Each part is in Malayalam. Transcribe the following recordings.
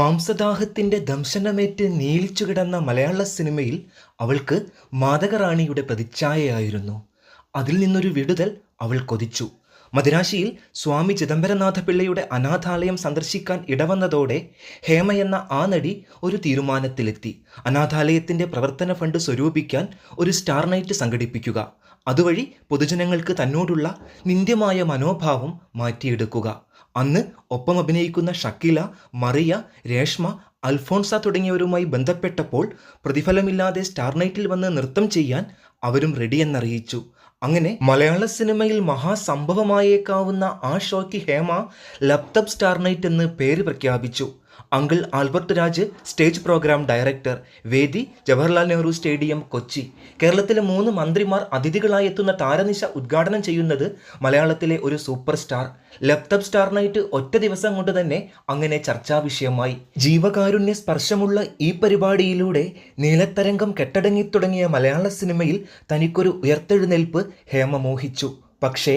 മാംസദാഹത്തിന്റെ ദംശനമേറ്റ് നീലിച്ചു കിടന്ന മലയാള സിനിമയിൽ അവൾക്ക് മാതകറാണിയുടെ പ്രതിച്ഛായയായിരുന്നു. അതിൽ നിന്നൊരു വിടുതൽ അവൾ കൊതിച്ചു. മദിരാശിയിൽ സ്വാമി ചിദംബരനാഥ പിള്ളയുടെ അനാഥാലയം സന്ദർശിക്കാൻ ഇടവന്നതോടെ ഹേമ എന്ന ആ നടി ഒരു തീരുമാനത്തിലെത്തി. അനാഥാലയത്തിന്റെ പ്രവർത്തന ഫണ്ട് സ്വരൂപിക്കാൻ ഒരു സ്റ്റാർ നൈറ്റ് സംഘടിപ്പിക്കുക. അതുവഴി പൊതുജനങ്ങൾക്ക് തന്നോടുള്ള നിന്ദ്യമായ മനോഭാവം മാറ്റിയെടുക്കുക. അന്ന് ഒപ്പം അഭിനയിക്കുന്ന ഷക്കീല മറിയ രേഷ്മ അൽഫോൺസ തുടങ്ങിയവരുമായി ബന്ധപ്പെട്ടപ്പോൾ പ്രതിഫലമില്ലാതെ സ്റ്റാർ നൈറ്റിൽ വന്ന് നൃത്തം ചെയ്യാൻ അവരും റെഡിയെന്നറിയിച്ചു അങ്ങനെ മലയാള സിനിമയിൽ മഹാസംഭവമായേക്കാവുന്ന ആ ഷോയ്ക്ക് ഹേമ ലപ്തബ് സ്റ്റാർ നൈറ്റ് എന്ന് പേര് പ്രഖ്യാപിച്ചു. Uncle Albert Raj stage programme director വേദി ജവഹർലാൽ നെഹ്റു സ്റ്റേഡിയം കൊച്ചി. കേരളത്തിലെ മൂന്ന് മന്ത്രിമാർ അതിഥികളായി എത്തുന്ന താരനിശ ഉദ്ഘാടനം ചെയ്യുന്നത് മലയാളത്തിലെ ഒരു സൂപ്പർ സ്റ്റാർ. ലപ്തബ് സ്റ്റാർ നൈറ്റ് ഒറ്റ ദിവസം കൊണ്ട് തന്നെ അങ്ങനെ ചർച്ചാ വിഷയമായി. ജീവകാരുണ്യ സ്പർശമുള്ള ഈ പരിപാടിയിലൂടെ നീലത്തരംഗം കെട്ടടങ്ങി തുടങ്ങിയ മലയാള സിനിമയിൽ തനിക്കൊരു ഉയർത്തെഴുന്നേൽപ്പ് ഹേമ മോഹിച്ചു പക്ഷേ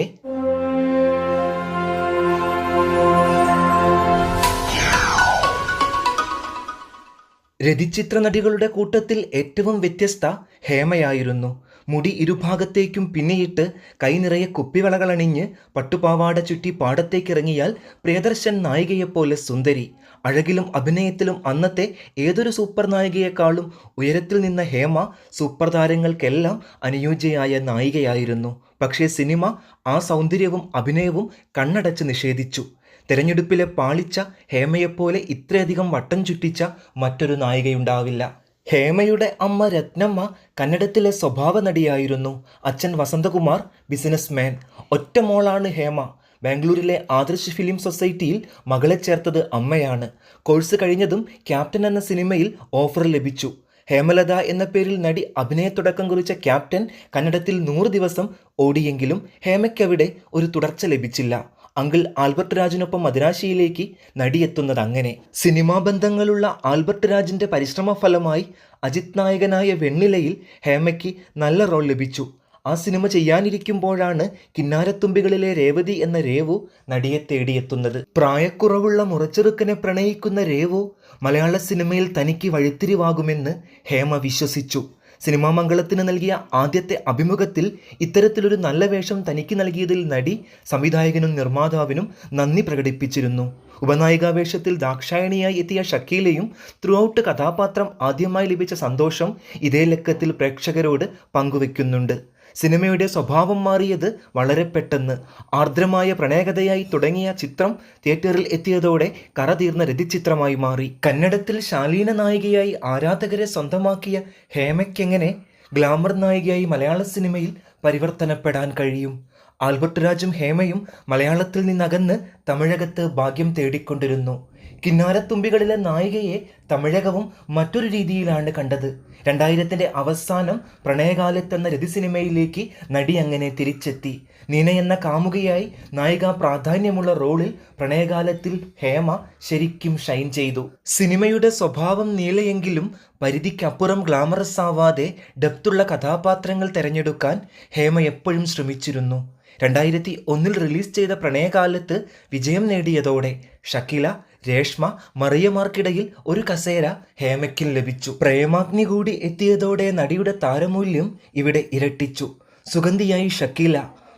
രതിചിത്ര നടികളുടെ കൂട്ടത്തിൽ ഏറ്റവും വ്യത്യസ്ത ഹേമയായിരുന്നു. മുടി ഇരുഭാഗത്തേക്കും പിന്നിയിട്ട് കൈനിറയെ കുപ്പിവളകളണിഞ്ഞ് പട്ടുപാവാട ചുറ്റി പാടത്തേക്കിറങ്ങിയാൽ പ്രിയദർശൻ നായികയെപ്പോലെ സുന്ദരി. അഴകിലും അഭിനയത്തിലും അന്നത്തെ ഏതൊരു സൂപ്പർ നായികയെക്കാളും ഉയരത്തിൽ നിന്ന ഹേമ സൂപ്പർ താരങ്ങൾക്കെല്ലാം അനുയോജ്യയായ നായികയായിരുന്നു. പക്ഷേ സിനിമ ആ സൗന്ദര്യവും അഭിനയവും കണ്ണടച്ച് നിഷേധിച്ചു. തെരഞ്ഞെടുപ്പിലെ പാളിച്ച ഹേമയെപ്പോലെ ഇത്രയധികം വട്ടം ചുറ്റിച്ച മറ്റൊരു നായികയുണ്ടാവില്ല. ഹേമയുടെ അമ്മ രത്നമ്മ കന്നഡത്തിലെ സ്വഭാവ നടിയായിരുന്നു. അച്ഛൻ വസന്തകുമാർ ബിസിനസ്മാൻ. ഒറ്റ മോളാണ് ഹേമ. ബാംഗ്ലൂരിലെ ആദർശ് ഫിലിം സൊസൈറ്റിയിൽ മകളെ ചേർത്തത് അമ്മയാണ്. കോഴ്സ് കഴിഞ്ഞതും ക്യാപ്റ്റൻ എന്ന സിനിമയിൽ ഓഫർ ലഭിച്ചു. ഹേമലത എന്ന പേരിൽ നടി അഭിനയ തുടക്കം കുറിച്ച ക്യാപ്റ്റൻ കന്നഡത്തിൽ നൂറ് ദിവസം ഓടിയെങ്കിലും ഹേമയ്ക്കവിടെ ഒരു തുടർച്ച ലഭിച്ചില്ല. അങ്കിൾ ആൽബർട്ട് രാജിനൊപ്പം മദിരാശിയിലേക്ക് നടിയെത്തുന്നത് അങ്ങനെ. സിനിമാ ബന്ധങ്ങളുള്ള ആൽബർട്ട് രാജിന്റെ പരിശ്രമ ഫലമായി അജിത് നായകനായ വെണ്ണിലയിൽ ഹേമയ്ക്ക് നല്ല റോൾ ലഭിച്ചു. ആ സിനിമ ചെയ്യാനിരിക്കുമ്പോഴാണ് കിന്നാരത്തുമ്പികളിലെ രേവതി എന്ന രേവു നടിയെ തേടിയെത്തുന്നത്. പ്രായക്കുറവുള്ള മുറച്ചെറുക്കനെ പ്രണയിക്കുന്ന രേവു മലയാള സിനിമയിൽ തനിക്ക് വഴിത്തിരിവാകുമെന്ന് ഹേമ വിശ്വസിച്ചു. സിനിമാ മംഗളത്തിന് നൽകിയ ആദ്യത്തെ അഭിമുഖത്തിൽ ഇത്തരത്തിലൊരു നല്ല വേഷം തനിക്ക് നൽകിയതിൽ നടി സംവിധായകനും നിർമ്മാതാവിനും നന്ദി പ്രകടിപ്പിച്ചിരുന്നു. ഉപനായികാ വേഷത്തിൽ ദാക്ഷായണിയായി എത്തിയ ഷക്കീലയും ത്രൂ ഔട്ട് കഥാപാത്രം ആദ്യമായി ലഭിച്ച സന്തോഷം ഇതേ ലക്കത്തിൽ പ്രേക്ഷകരോട് പങ്കുവെക്കുന്നുണ്ട്. സിനിമയുടെ സ്വഭാവം മാറിയത് വളരെ പെട്ടെന്ന്. ആർദ്രമായ പ്രണയകഥയായി തുടങ്ങിയ ചിത്രം തിയേറ്ററിൽ എത്തിയതോടെ കറതീർന്ന രതിചിത്രമായി മാറി. കന്നഡത്തിൽ ശാലീന നായികയായി ആരാധകരെ സ്വന്തമാക്കിയ ഹേമയ്ക്കെങ്ങനെ ഗ്ലാമർ നായികയായി മലയാള സിനിമയിൽ പരിവർത്തനപ്പെടാൻ കഴിയും? ആൽബർട്ട് രാജും ഹേമയും മലയാളത്തിൽ നിന്നകന്ന് തമിഴകത്ത് ഭാഗ്യം തേടിക്കൊണ്ടിരുന്നു. കിന്നാരത്തുമ്പികളിലെ നായികയെ തമിഴകവും മറ്റൊരു രീതിയിലാണ് കണ്ടത്. രണ്ടായിരത്തിന്റെ അവസാനം പ്രണയകാലത്തെന്ന രതി സിനിമയിലേക്ക് നടി അങ്ങനെ തിരിച്ചെത്തി. നീന എന്ന കാമുകയായി നായിക പ്രാധാന്യമുള്ള റോളിൽ പ്രണയകാലത്തിൽ ഹേമ ശരിക്കും ഷൈൻ ചെയ്തു. സിനിമയുടെ സ്വഭാവം നീളയെങ്കിലും പരിധിക്കപ്പുറം ഗ്ലാമറസ് ആവാതെ ഡെപ്തുള്ള കഥാപാത്രങ്ങൾ തിരഞ്ഞെടുക്കാൻ ഹേമ എപ്പോഴും ശ്രമിച്ചിരുന്നു. രണ്ടായിരത്തി ഒന്നിൽ റിലീസ് ചെയ്ത പ്രണയകാലത്ത് വിജയം നേടിയതോടെ ഷക്കില രേഷ്മ മറിയമാർക്കിടയിൽ ഒരു കസേര ഹേമയ്ക്കും ലഭിച്ചു. പ്രേമാഗ്നി കൂടി എത്തിയതോടെ നടിയുടെ താരമൂല്യം ഇവിടെ ഇരട്ടിച്ചു. സുഗന്ധിയായി ഷക്കീല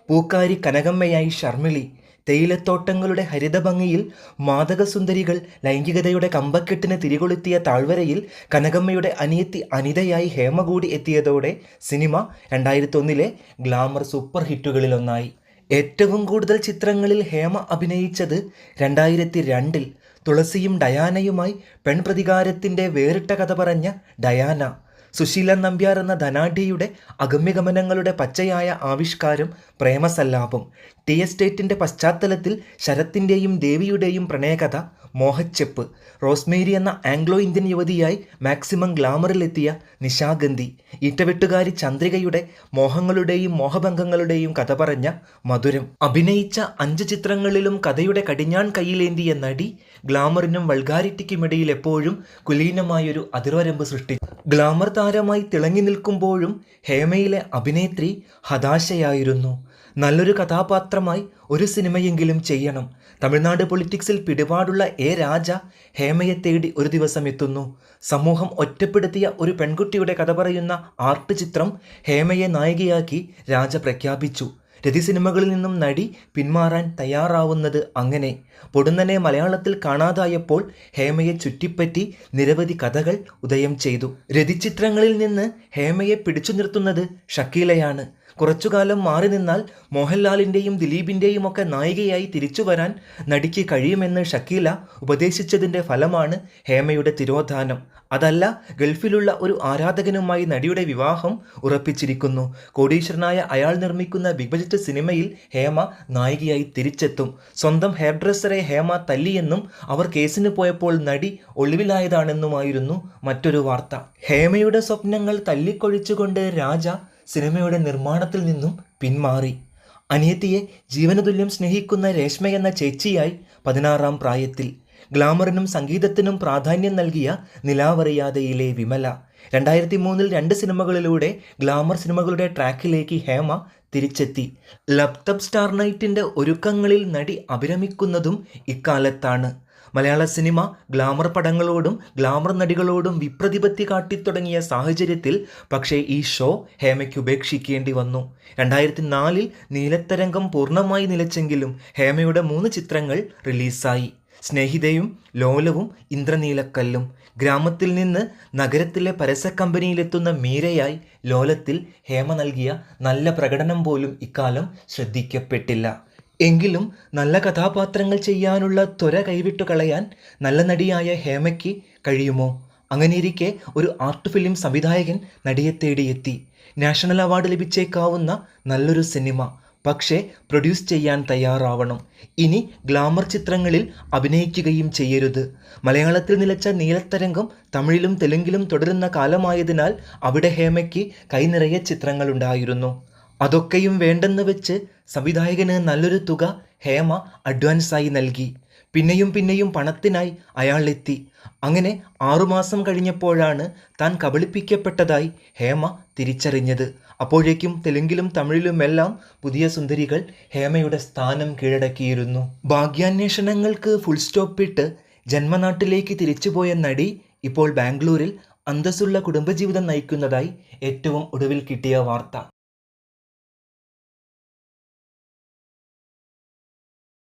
പൂക്കാരി കനകമ്മയായി ഷർമിളി തേയിലത്തോട്ടങ്ങളുടെ ഹരിതഭംഗിയിൽ മാതകസുന്ദരികൾ ലൈംഗികതയുടെ കമ്പക്കെട്ടിന് തിരികൊളുത്തിയ താഴ്വരയിൽ കനകമ്മയുടെ അനിയത്തി അനിതയായി ഹേമ കൂടി എത്തിയതോടെ സിനിമ രണ്ടായിരത്തി ഒന്നിലെ ഗ്ലാമർ സൂപ്പർ ഹിറ്റുകളിലൊന്നായി. ഏറ്റവും കൂടുതൽ ചിത്രങ്ങളിൽ ഹേമ അഭിനയിച്ചത് രണ്ടായിരത്തി രണ്ടിൽ തുളസിയും ഡയാനയുമായി പെൺപ്രതികാരത്തിന്റെ വേറിട്ട കഥ പറഞ്ഞ ഡയാന സുശീലൻ നമ്പ്യാർ എന്ന ധനാഢ്യയുടെ അഗമ്യഗമനങ്ങളുടെ പച്ചയായ ആവിഷ്കാരം പ്രേമസല്ലാപം ടി എസ്റ്റേറ്റിന്റെ പശ്ചാത്തലത്തിൽ ശരത്തിന്റെയും ദേവിയുടെയും പ്രണയകഥ മോഹച്ചെപ്പ്. റോസ്മേരി എന്ന ആംഗ്ലോ ഇന്ത്യൻ യുവതിയായി മാക്സിമം ഗ്ലാമറിലെത്തിയ നിശാഗന്ധി. ഇറ്റവിട്ടുകാരി ചന്ദ്രികയുടെ മോഹങ്ങളുടെയും മോഹഭംഗങ്ങളുടെയും കഥ പറഞ്ഞ മധുരം. അഭിനയിച്ച അഞ്ച് ചിത്രങ്ങളിലും കഥയുടെ കടിഞ്ഞാൺ കയ്യിലേന്തിയ നടി ഗ്ലാമറിനും വൾഗാരിറ്റിക്കുമിടയിൽ എപ്പോഴും കുലീനമായൊരു അതിർവരമ്പ് സൃഷ്ടിച്ചു. ഗ്ലാമർ താരമായി തിളങ്ങി നിൽക്കുമ്പോഴും ഹേമയിലെ അഭിനേത്രി ഹതാശയായിരുന്നു. നല്ലൊരു കഥാപാത്രമായി ഒരു സിനിമയെങ്കിലും ചെയ്യണം. തമിഴ്നാട് പൊളിറ്റിക്സിൽ പിടിപാടുള്ള എ രാജ ഹേമയെ തേടി ഒരു ദിവസം എത്തുന്നു. സമൂഹം ഒറ്റപ്പെടുത്തിയ ഒരു പെൺകുട്ടിയുടെ കഥ പറയുന്ന ആർട്ട് ചിത്രം ഹേമയെ നായികയാക്കി രാജ പ്രഖ്യാപിച്ചു. രതി സിനിമകളിൽ നിന്നും നടി പിന്മാറാൻ തയ്യാറാവുന്നത് അങ്ങനെ. പൊടുന്നനെ മലയാളത്തിൽ കാണാതായപ്പോൾ ഹേമയെ ചുറ്റിപ്പറ്റി നിരവധി കഥകൾ ഉദയം ചെയ്തു. രതിചിത്രങ്ങളിൽ നിന്ന് ഹേമയെ പിടിച്ചു നിർത്തുന്നത് ഷക്കീലയാണ്. കുറച്ചുകാലം മാറി നിന്നാൽ മോഹൻലാലിന്റെയും ദിലീപിന്റെയും ഒക്കെ നായികയായി തിരിച്ചു വരാൻ നടിക്ക് കഴിയുമെന്ന് ഷക്കീല ഉപദേശിച്ചതിന്റെ ഫലമാണ് ഹേമയുടെ തിരോധാനം. അതല്ല ഗൾഫിലുള്ള ഒരു ആരാധകനുമായി നടിയുടെ വിവാഹം ഉറപ്പിച്ചിരിക്കുന്നു. കോടീശ്വരനായ അയാൾ നിർമ്മിക്കുന്ന ബിഗ് ബജറ്റ് സിനിമയിൽ ഹേമ നായികയായി തിരിച്ചെത്തും. സ്വന്തം ഹെയർ ഡ്രസ്സറെ ഹേമ തല്ലിയെന്നും അവർ കേസിന് പോയപ്പോൾ നടി ഒളിവിലായതാണെന്നുമായിരുന്നു മറ്റൊരു വാർത്ത. ഹേമയുടെ സ്വപ്നങ്ങൾ തല്ലിക്കൊഴിച്ചുകൊണ്ട് രാജ സിനിമയുടെ നിർമ്മാണത്തിൽ നിന്നും പിന്മാറി. അനിയത്തിയെ ജീവനതുല്യം സ്നേഹിക്കുന്ന രേഷ്മ എന്ന ചേച്ചിയായി പതിനാറാം പ്രായത്തിൽ. ഗ്ലാമറിനും സംഗീതത്തിനും പ്രാധാന്യം നൽകിയ നിലാവറിയാതയിലെ വിമല. രണ്ടായിരത്തി മൂന്നിൽ രണ്ട് സിനിമകളിലൂടെ ഗ്ലാമർ സിനിമകളുടെ ട്രാക്കിലേക്ക് ഹേമ തിരിച്ചെത്തി. ലപ്തപ് സ്റ്റാർ നൈറ്റിന്റെ ഒരുക്കങ്ങളിൽ നടി അഭിരമിക്കുന്നതും ഇക്കാലത്താണ്. മലയാള സിനിമ ഗ്ലാമർ പടങ്ങളോടും ഗ്ലാമർ നടികളോടും വിപ്രതിപത്തി കാട്ടിത്തുടങ്ങിയ സാഹചര്യത്തിൽ പക്ഷേ ഈ ഷോ ഹേമയ്ക്ക് ഉപേക്ഷിക്കേണ്ടി വന്നു. രണ്ടായിരത്തി നാലിൽ നീലത്തരംഗം പൂർണമായി നിലച്ചെങ്കിലും ഹേമയുടെ മൂന്ന് ചിത്രങ്ങൾ റിലീസായി. സ്നേഹിതയും ലോലവും ഇന്ദ്രനീലക്കല്ലും. ഗ്രാമത്തിൽ നിന്ന് നഗരത്തിലെ പരസ്യ കമ്പനിയിലെത്തുന്ന മീരയായി ലോലത്തിൽ ഹേമ നൽകിയ നല്ല പ്രകടനം പോലും ഇക്കാലം ശ്രദ്ധിക്കപ്പെട്ടില്ല. എങ്കിലും നല്ല കഥാപാത്രങ്ങൾ ചെയ്യാനുള്ള ത്വര കൈവിട്ടു കളയാൻ നല്ല നടിയായ ഹേമയ്ക്ക് കഴിയുമോ? അങ്ങനെയിരിക്കെ ഒരു ആർട്ട് ഫിലിം സംവിധായകൻ നടിയെ തേടിയെത്തി. നാഷണൽ അവാർഡ് ലഭിച്ചേക്കാവുന്ന നല്ലൊരു സിനിമ. പക്ഷേ പ്രൊഡ്യൂസ് ചെയ്യാൻ തയ്യാറാവണം. ഇനി ഗ്ലാമർ ചിത്രങ്ങളിൽ അഭിനയിക്കുകയും ചെയ്യരുത്. മലയാളത്തിൽ നിലച്ച നീലത്തരംഗം തമിഴിലും തെലുങ്കിലും തുടരുന്ന കാലമായതിനാൽ അവിടെ ഹേമയ്ക്ക് കൈനിറയെ ചിത്രങ്ങളുണ്ടായിരുന്നു. അതൊക്കെയും വേണ്ടെന്ന് വെച്ച് സംവിധായകന് നല്ലൊരു തുക ഹേമ അഡ്വാൻസായി നൽകി. പിന്നെയും പിന്നെയും പണത്തിനായി അയാൾ എത്തി അങ്ങനെ ആറുമാസം കഴിഞ്ഞപ്പോഴാണ് താൻ കബളിപ്പിക്കപ്പെട്ടതായി ഹേമ തിരിച്ചറിഞ്ഞത്. അപ്പോഴേക്കും തെലുങ്കിലും തമിഴിലുമെല്ലാം പുതിയ സുന്ദരികൾ ഹേമയുടെ സ്ഥാനം കീഴടക്കിയിരുന്നു. ഭാഗ്യാന്വേഷണങ്ങൾക്ക് ഫുൾ സ്റ്റോപ്പിട്ട് ജന്മനാട്ടിലേക്ക് തിരിച്ചുപോയ നടി ഇപ്പോൾ ബാംഗ്ലൂരിൽ അന്തസ്സുള്ള കുടുംബജീവിതം നയിക്കുന്നതായി ഏറ്റവും ഒടുവിൽ കിട്ടിയ വാർത്ത.